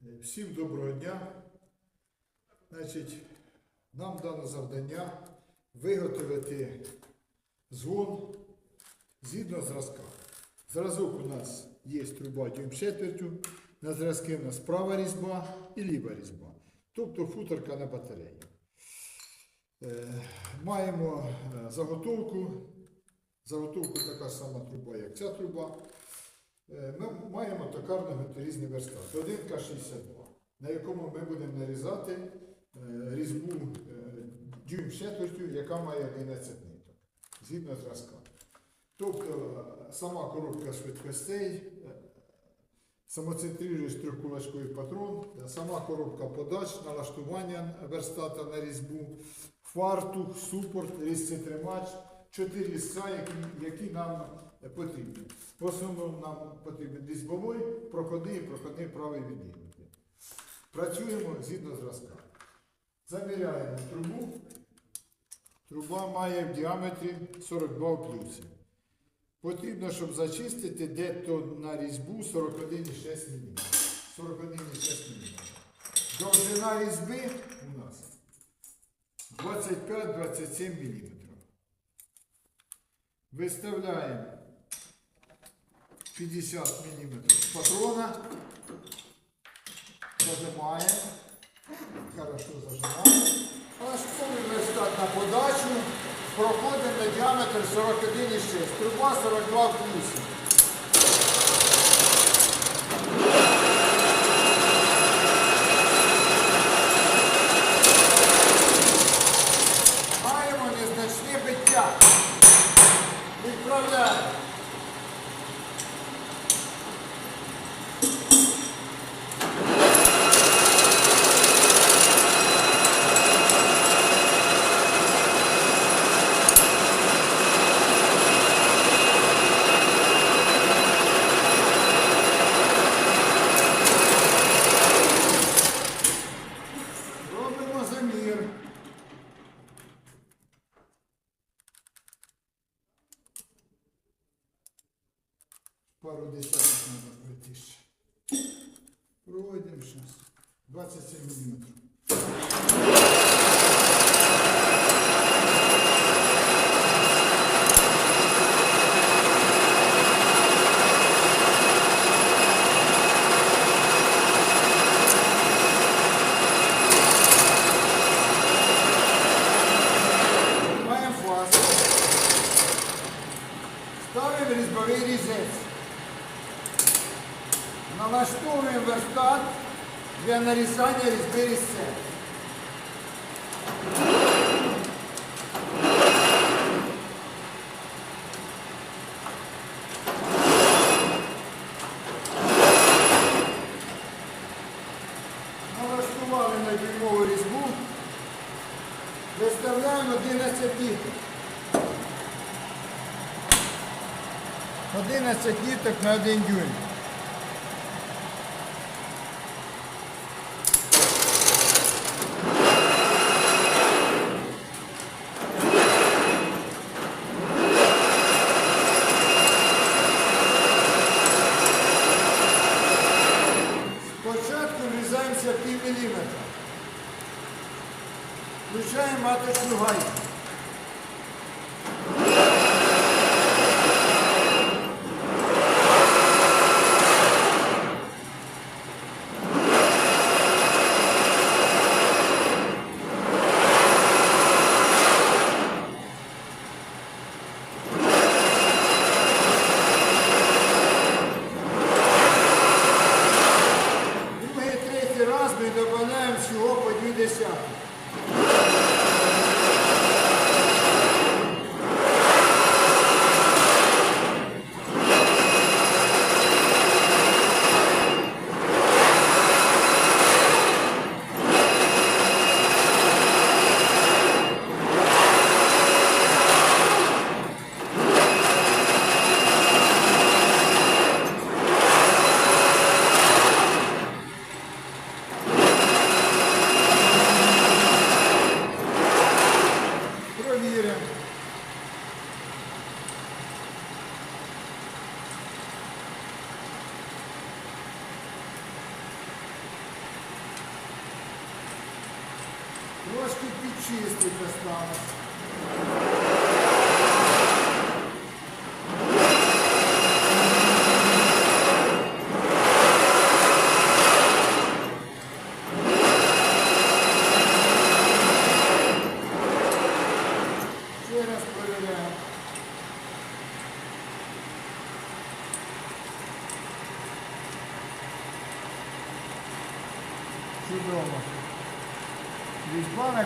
Всім доброго дня. Значить, нам дано завдання виготовити згон згідно зразка. Зразок у нас є труба дюйм четвертю, на зразки у нас права різьба і ліва різьба, тобто футерка на батареї. Е, Маємо е, заготовку. Заготовку така сама труба, як ця труба. Е, Ми маємо токарно-металізний верстат 1К62, на якому ми будемо нарізати е, різьбу е, дюйм четвертю, яка має 11 ниток, згідно зразка. Тобто сама коробка швидкостей, е, трьохкулачковий патрон, сама коробка подач, налаштування верстата на різьбу, фартух, супорт, різцетримач, чотири різця, які, які нам потрібні. В основному нам потрібен різьбовий, проходний і проходний правий відігнутий. Працюємо згідно зразка. Заміряємо трубу. Труба має в діаметрі 42 плюсі. Потрібно, щоб зачистити дето на різьбу 41,6 мм. 41,6 мм. Довжина різьби у нас 25-27 мм. Виставляємо 50 мм патрона. Зажимаємо. Хорошо зажимаємо. Налаштовуємо верстат на подачу. Проходимо на діаметр 41,6. Труба 42 в Налаштовуємо верстат для нарізання різьби різцем. Налаштували на дюймову різьбу. Виставляємо 11 діток. 11 діток на 1 дюйм. Раз всього по дві десятки.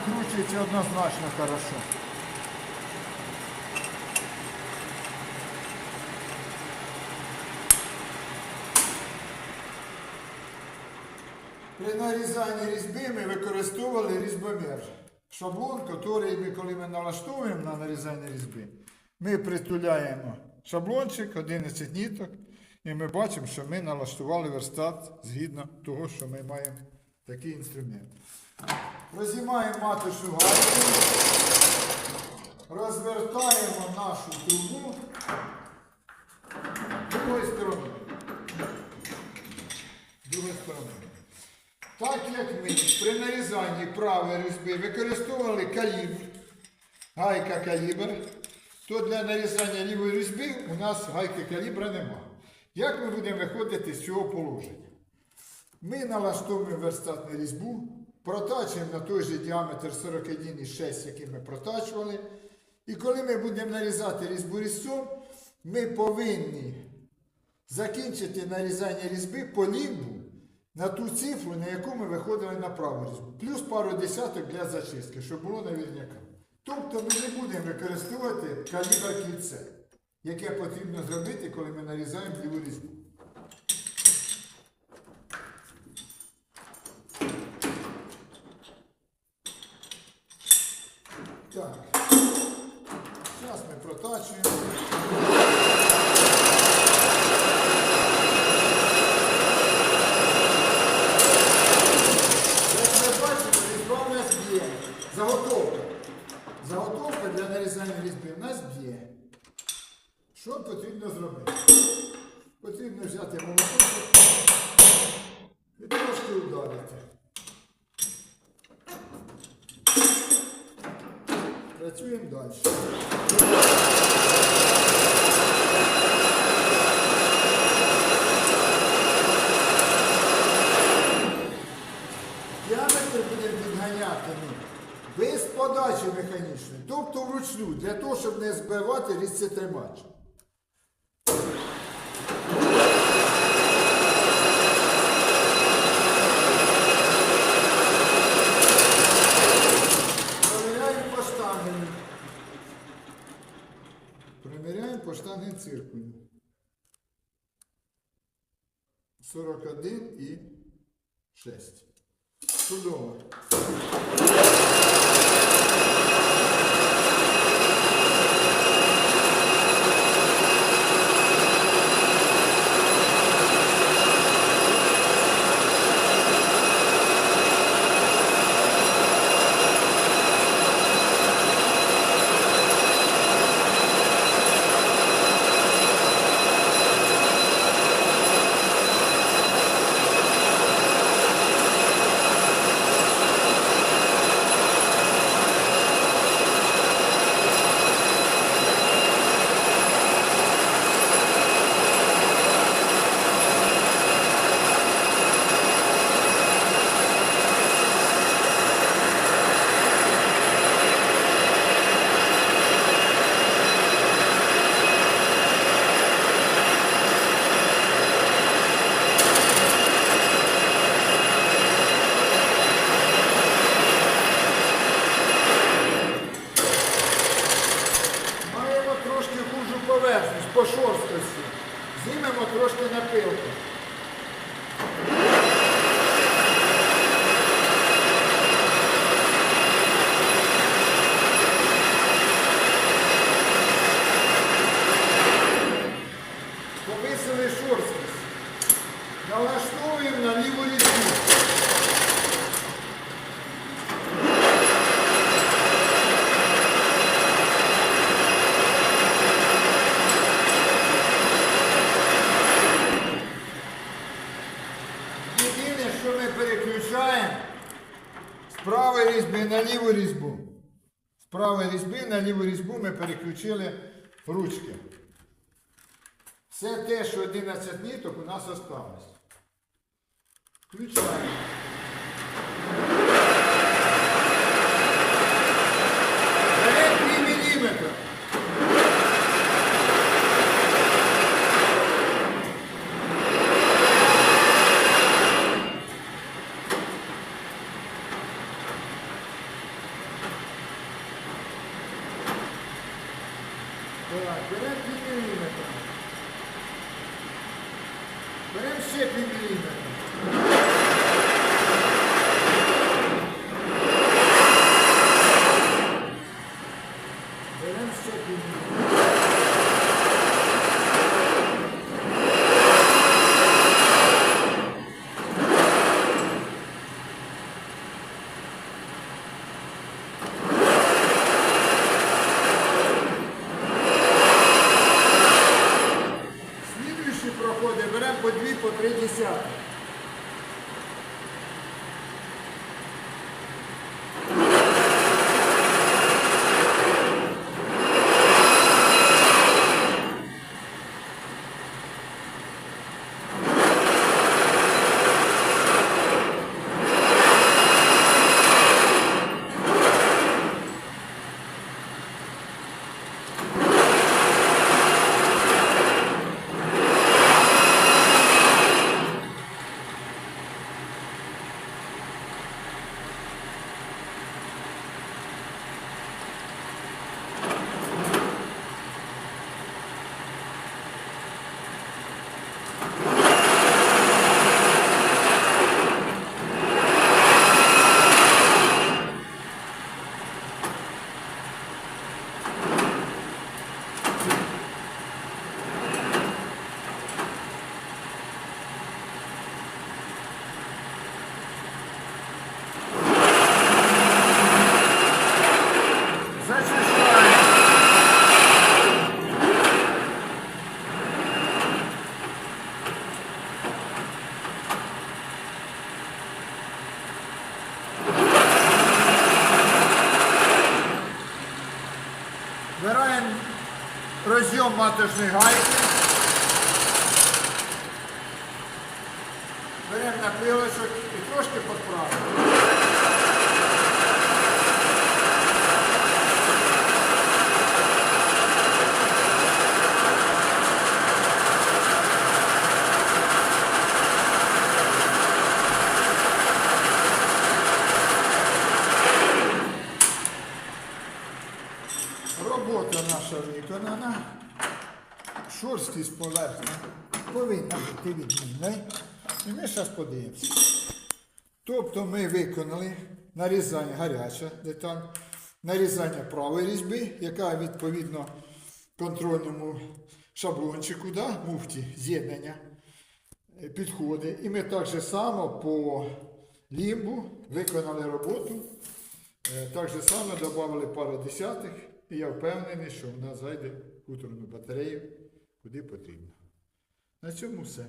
Накручується однозначно хорошо. При нарізанні різьби ми використовували різьбомір. Шаблон, який ми, коли ми налаштовуємо на нарізання різьби, ми притуляємо шаблончик, 11 ніток, і ми бачимо, що ми налаштували верстат згідно того, що ми маємо такий інструмент. Розіймаємо маточну гайку, розвертаємо нашу трубу другою стороною. Другою стороною. Так як ми при нарізанні правої різьби використовували калібр, гайка калібр, то для нарізання лівої різьби у нас гайки калібра нема. Як ми будемо виходити з цього положення? Ми налаштовуємо верстат на різьбу, протачуємо на той же діаметр 41,6, який ми протачували. І коли ми будемо нарізати різьбу різцом, ми повинні закінчити нарізання різьби по ліву на ту цифру, на яку ми виходили на праву різьбу. Плюс пару десяток для зачистки, щоб було навірняка. Тобто ми не будемо використовувати калібр кільце, яке потрібно зробити, коли ми нарізаємо ліву різьбу. Так. Зараз ми протачуємо. Як ви бачите, різьба в нас б'є. Заготовка. Заготовка для нарізання різьби в нас б'є. Що потрібно зробити? Потрібно взяти молоточок і трошки ударити. Працюємо далі. Діаметр будемо відганяти ну, без подачі механічної, тобто вручну, для того, щоб не збивати різцетримач. По штангель циркулю. 41 і 6. Чудово. Маємо трошки хужу поверхність по шорсткості. Знімемо трошки напилку. Повисили шорсткість. Налаштовуємо на ліву різьбу. Єдине, що ми переключаємо з на ліву різьбу. З правої різьби на ліву різьбу ми переключили ручки. Все те, що 11 ниток, у нас осталось. Включаємо. 何? По дві, по три десятки. Розйом гайки. Беремо на пилочок і трошки підправимо. Поверхня повинна бути відмінною. І ми зараз подивимося. Тобто ми виконали нарізання гаряча деталь, нарізання правої різьби, яка відповідно контрольному шаблончику, да, муфті з'єднання е, підходить. І ми так же само по лімбу виконали роботу. Е, Так же само додали пару десятих, і я впевнений, що вона зайде в батарею куди потрібно. На цьому все.